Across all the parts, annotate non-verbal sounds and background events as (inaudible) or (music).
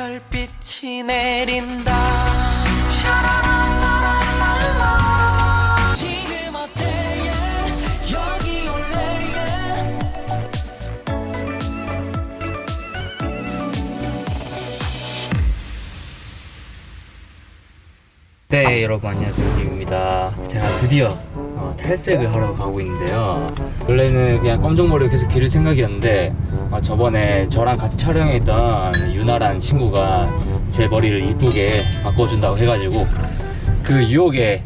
별빛이 내린다. 샤라랄라랄랄라. 지금 어때 yeah, 여기 올래 yeah. 네 여러분 안녕하세요. 김입니다. 제가 드디어 어, 탈색을 하러 가고 있는데요 원래는 그냥 검정 머리로 계속 기를 생각이었는데 어, 저번에 저랑 같이 촬영했던 유나라는 친구가 제 머리를 이쁘게 바꿔준다고 해가지고 그 유혹에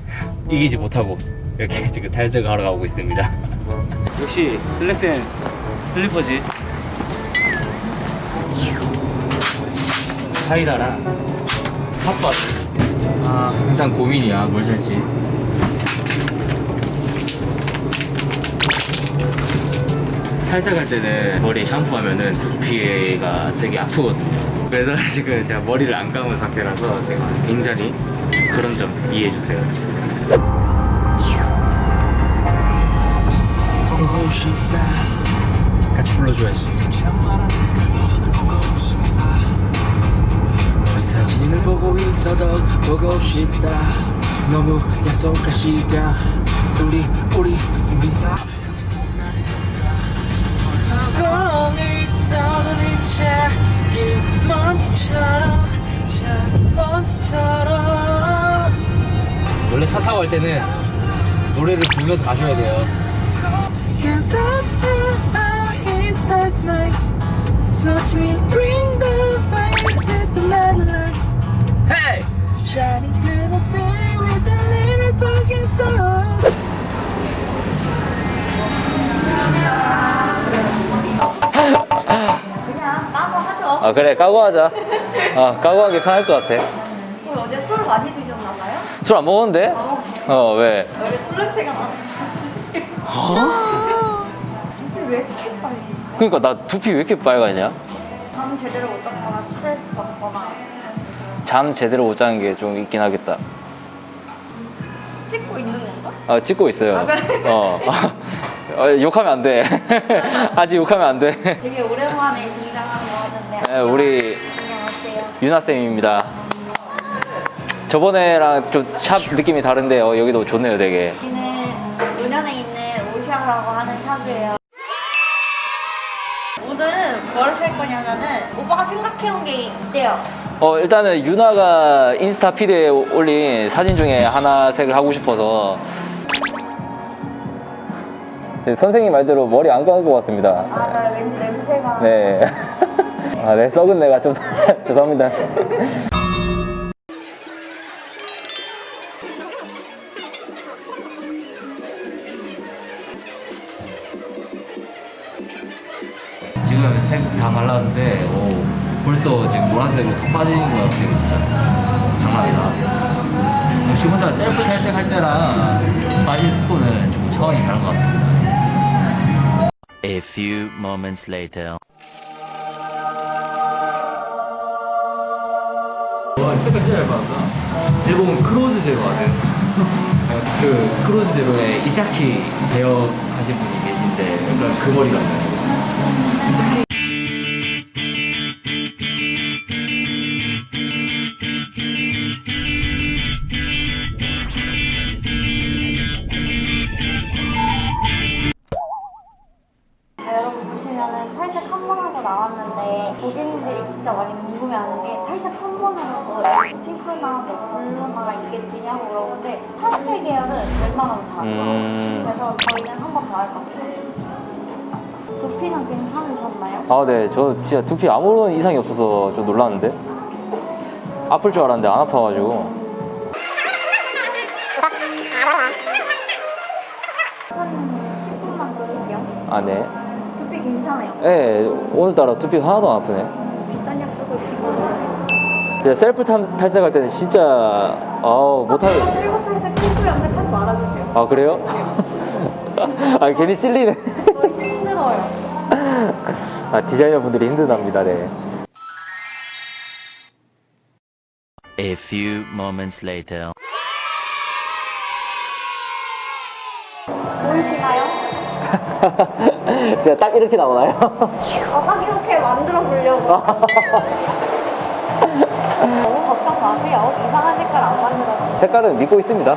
이기지 못하고 이렇게 (laughs) 지금 탈색을 하러 가고 있습니다 (laughs) 역시 슬랙스는 슬리퍼지 사이다랑 핫바 아, 항상 고민이야. 뭘 살지. 탈색할 때는 머리 샴푸하면은 두피가 되게 아프거든요. 그래서 지금 제가 머리를 안 감은 상태라서 지금 굉장히 그런 점 이해해 주세요. 같이 불러줘야지. 사진을 보고 있어도 보고 싶다 너무 약속한 시간 우리 우리 우리 먼지처럼 먼지처럼. 원래 차 타고 갈 때는 노래를 부르면서 가셔야 돼요. Cause night. Me, bring 아 그래 까고 하자 아 까고 하기 편할 것 같아 오늘 어제 술 많이 드셨나봐요? 술 안 먹었는데? 어 왜? 여기 술 냄새가 나. 근데 왜 이렇게 빨리? 그니까 나 두피 왜 이렇게 빨갛냐? 잠 제대로 못 잤거나 스트레스 받거나 잠 제대로 못 자는 게 좀 있긴 하겠다 찍고 있는 건가? 아 찍고 있어요 아, 그래? 어, 어, 욕하면 안 돼 (laughs) (laughs) 아직 욕하면 안 돼 되게 오랜만에 같은데. 네, 우리 안녕하세요. 유나 쌤입니다 저번에랑 좀 샵 느낌이 다른데 어, 여기도 좋네요 되게 여기는 논현에 있는 오시아라고 하는 샵이에요. 오늘은 뭘 할 거냐면은 오빠가 생각해온 게 있대요. 어 일단은 유나가 인스타 피드에 올린 사진 중에 하나 색을 하고 싶어서 네, 선생님 말대로 머리 안 감은 것 같습니다 아, 나 왠지 냄새가. 네. (laughs) 아, 네, 썩은 내가 좀 (laughs) 죄송합니다. 지금 색다 발랐는데 오, 벌써 지금 노란색으로 푹 빠지는 것 같아요 진짜 장난 아니다 역시 혼자 셀프 탈색할 때랑 빠진 스톤은 좀 차원이 다른 것 같습니다 A few moments later. 색깔 진짜 잘 받았다 일본 크로즈 제로거든 그 크로즈 제로에 이자키 배역 하신 분이 계신데 그 머리 같아요 자, 고객님들이 진짜 많이 궁금해하는 게 탈색 한번 하는 거 핑크나 뭐 블루나 이게 되냐고 그러는데 파스텔 계열은 웬만하면 잘안 나와요. 음. 그래서 저희는 한번 더할 거예요. 두피는 괜찮으셨나요? 아, 네. 저 진짜 두피 아무런 이상이 없어서 좀 놀랐는데. 아플 줄 알았는데 안 아파가지고. 사진 10분만 드릴게요. 아, 네. 괜찮아요. 네, 오늘따라 두피가 하나도 안 아프네. 비싼 약속을 드리고 제가 셀프 탈- 탈색할 때는 진짜, 아우, 못하 일곱 살에서 핑크 염색 하지 말아주세요. 아, 그래요? (laughs) 아, 괜히 찔리네. 힘들어요. 아, 디자이너 분들이 힘드답니다, 네. A few moments later. (laughs) 제가 딱 이렇게 나오나요? 어, 딱 이렇게 만들어 보려고. (laughs) 너무 걱정 마세요. 이상한 색깔 안 만들어요. 색깔은 믿고 있습니다.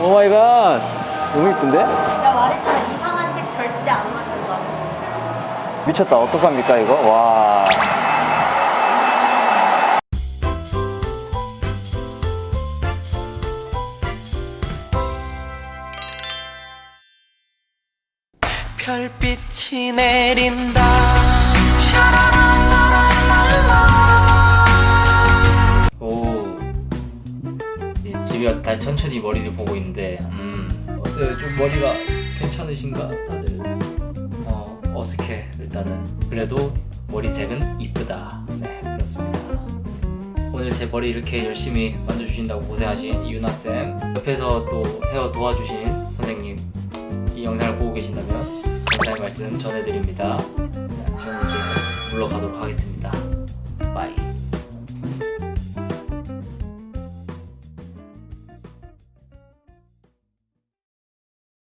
오 마이 갓. 너무 이쁜데? 내가 말했잖아. 이상한 색 절대 안 만든다고. 미쳤다. 어떡합니까, 이거? 와. 별빛이 내린다 오. 이 집에 와서 다시 천천히 머리를 보고 있는데, 음. 어때요? 좀 머리가 괜찮으신가? 다들. 어, 어색해, 일단은. 그래도 머리색은 이쁘다. 네, 그렇습니다. 오늘 제 머리 이렇게 열심히 만져주신다고 고생하신 이윤아쌤, 옆에서 또 헤어 도와주신 선생님, 이 영상을 보고 계신다면 감사의 말씀 전해드립니다. 네, 저는 이제 물러가도록 하겠습니다. 바이.